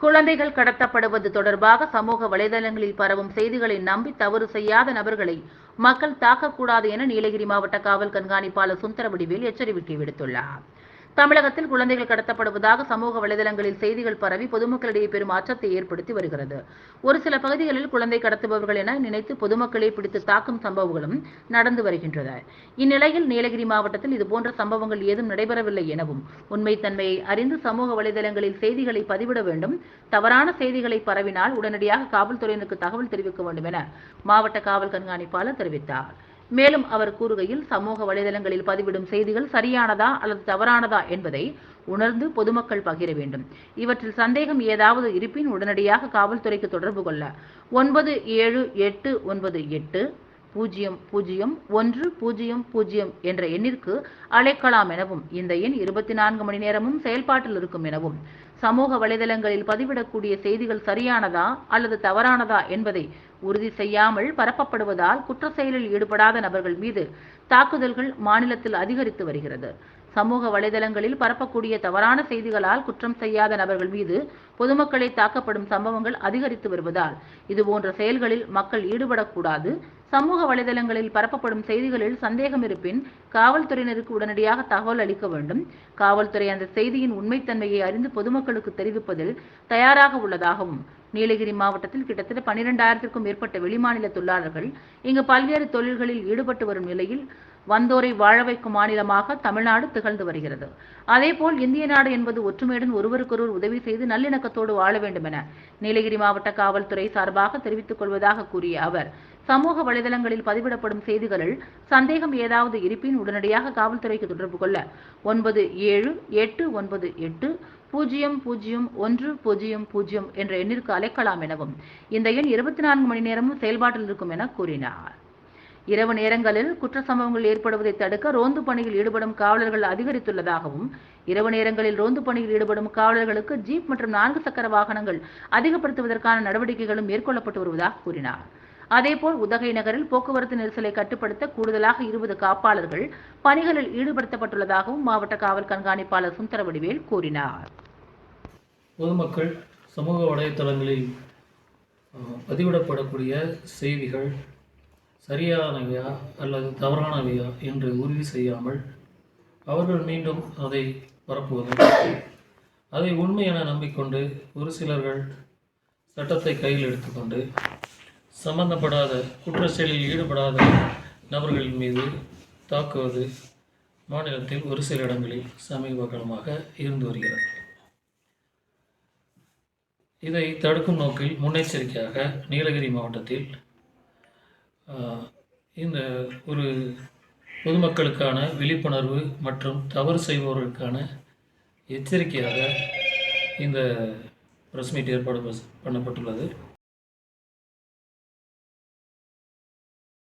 குழந்தைகள் கடத்தப்படுவது தொடர்பாக சமூக வலைதளங்களில் பரவும் செய்திகளை நம்பி தவறு செய்யாத நபர்களை மக்கள் தாக்கக்கூடாது என நீலகிரி மாவட்ட காவல் கண்காணிப்பாளர் சுந்தரவடிவேல் எச்சரிக்கை விடுத்துள்ளார். தமிழகத்தில் குழந்தைகள் கடத்தப்படுவதாக சமூக வலைதளங்களில் செய்திகள் பரவி பொதுமக்களிடையே பெரும் அச்சத்தை ஏற்படுத்தி வருகிறது. ஒரு சில பகுதிகளில் குழந்தை கடத்துபவர்கள் என நினைத்து பொதுமக்களை பிடித்து தாக்கும் சம்பவங்களும் நடந்து வருகின்றன. இந்நிலையில் நீலகிரி மாவட்டத்தில் இதுபோன்ற சம்பவங்கள் ஏதும் நடைபெறவில்லை எனவும் உண்மைத்தன்மையை அறிந்து சமூக வலைதளங்களில் செய்திகளை பதிவிட வேண்டும் தவறான செய்திகளை பரவினால் உடனடியாக காவல்துறையினருக்கு தகவல் தெரிவிக்க வேண்டும் என மாவட்ட காவல் கண்காணிப்பாளர் தெரிவித்தார். மேலும் அவர் கூறுகையில் சமூக வலைதளங்களில் பதிவிடும் செய்திகள் சரியானதா அல்லது தவறானதா என்பதை உணர்ந்து பொதுமக்கள் பகிர வேண்டும். இவற்றில் சந்தேகம் ஏதாவது இருப்பின் உடனடியாக காவல்துறைக்கு தொடர்பு கொள்ள ஒன்பது ஏழு எட்டு ஒன்பது எட்டு பூஜ்ஜியம் பூஜ்ஜியம் ஒன்று பூஜ்ஜியம் பூஜ்ஜியம் என்ற எண்ணிற்கு அழைக்கலாம் எனவும் இந்த எண் இருபத்தி நான்கு மணி நேரமும் செயல்பாட்டில் இருக்கும் எனவும் சமூக வலைதளங்களில் பதிவிடக்கூடிய செய்திகள் சரியானதா அல்லது தவறானதா என்பதை உறுதி செய்யாமல் பரப்பப்படுவதால் குற்ற செயலில் ஈடுபடாத நபர்கள் மீது தாக்குதல்கள் மாநிலத்தில் அதிகரித்து வருகிறது. சமூக வலைதளங்களில் பரப்பக்கூடிய தவறான செய்திகளால் குற்றம் செய்யாத நபர்கள் மீது பொதுமக்களை தாக்கப்படும் சம்பவங்கள் அதிகரித்து வருவதால் இதுபோன்ற செயல்களில் மக்கள் ஈடுபடக்கூடாது. சமூக வலைதளங்களில் பரப்பப்படும் செய்திகளில் சந்தேகம் இருப்பின் காவல்துறையினருக்கு உடனடியாக தகவல் அளிக்க வேண்டும். காவல்துறை அந்த செய்தியின் உண்மைத்தன்மையை அறிந்து பொதுமக்களுக்கு தெரிவிப்பதில் தயாராக உள்ளதாகவும் நீலகிரி மாவட்டத்தில் கிட்டத்தட்ட பனிரெண்டாயிரத்திற்கும் மேற்பட்ட வெளிமாநில தொழிலாளர்கள் இங்கு பல்வேறு தொழில்களில் ஈடுபட்டு வரும் நிலையில் வந்தோரை வாழ வைக்கும் மாநிலமாக தமிழ்நாடு திகழ்ந்து வருகிறது. அதேபோல் இந்திய நாடு என்பது ஒற்றுமையுடன் ஒருவருக்கொருவர் உதவி செய்து நல்லிணக்கத்தோடு வாழ வேண்டும் என நீலகிரி மாவட்ட காவல்துறை சார்பாக தெரிவித்துக் கொள்வதாக கூறிய அவர் சமூக வலைதளங்களில் பதிவிடப்படும் செய்திகளில் சந்தேகம் ஏதாவது இருப்பின் உடனடியாக காவல்துறைக்கு தொடர்பு கொள்ள ஒன்பது ஏழு எட்டு ஒன்பது எட்டு பூஜ்ஜியம் பூஜ்ஜியம் ஒன்று பூஜ்ஜியம் பூஜ்ஜியம் என்ற எண்ணிற்கு அழைக்கலாம் எனவும் இந்த எண் இருபத்தி நான்கு மணி நேரமும் செயல்பாட்டில் இருக்கும் என கூறினார். இரவு நேரங்களில் குற்ற சம்பவங்கள் ஏற்படுவதை தடுக்க ரோந்து பணியில் ஈடுபடும் காவலர்கள் அதிகரித்துள்ளதாகவும் இரவு நேரங்களில் ரோந்து பணியில் ஈடுபடும் காவலர்களுக்கு ஜீப் மற்றும் நான்கு சக்கர வாகனங்கள் அதிகப்படுத்துவதற்கான நடவடிக்கைகளும் மேற்கொள்ளப்பட்டு வருவதாக கூறினார். அதேபோல் உதகை நகரில் போக்குவரத்து நெரிசலை கட்டுப்படுத்த கூடுதலாக இருபது காப்பாளர்கள் பணிகளில் ஈடுபடுத்தப்பட்டுள்ளதாகவும் மாவட்ட காவல் கண்காணிப்பாளர் சுந்தரவடிவேல் கூறினார். பொதுமக்கள் சமூக வலைத்தளங்களில் பதிவிடப்படக்கூடிய செய்திகள் சரியானவையா அல்லது தவறானவையா என்று உறுதி செய்யாமல் அவர்கள் மீண்டும் அதை பரப்புவதும் அதை உண்மை என நம்பிக்கொண்டு ஒரு சிலர்கள் சட்டத்தை கையில் எடுத்துக்கொண்டு சம்பந்தப்படாத குற்ற செயலில் ஈடுபடாத நபர்கள் மீது தாக்குவது மாநிலத்தில் ஒரு சில இடங்களில் சமீப காலமாக இருந்து வருகிறது. இதை தடுக்கும் நோக்கில் முன்னெச்சரிக்கையாக நீலகிரி மாவட்டத்தில் இந்த ஒரு பொதுமக்களுக்கான விழிப்புணர்வு மற்றும் தவறு செய்பவர்களுக்கான எச்சரிக்கையாக இந்த ப்ரெஸ் மீட் ஏற்பாடு பஸ்- பண்ணப்பட்டுள்ளது.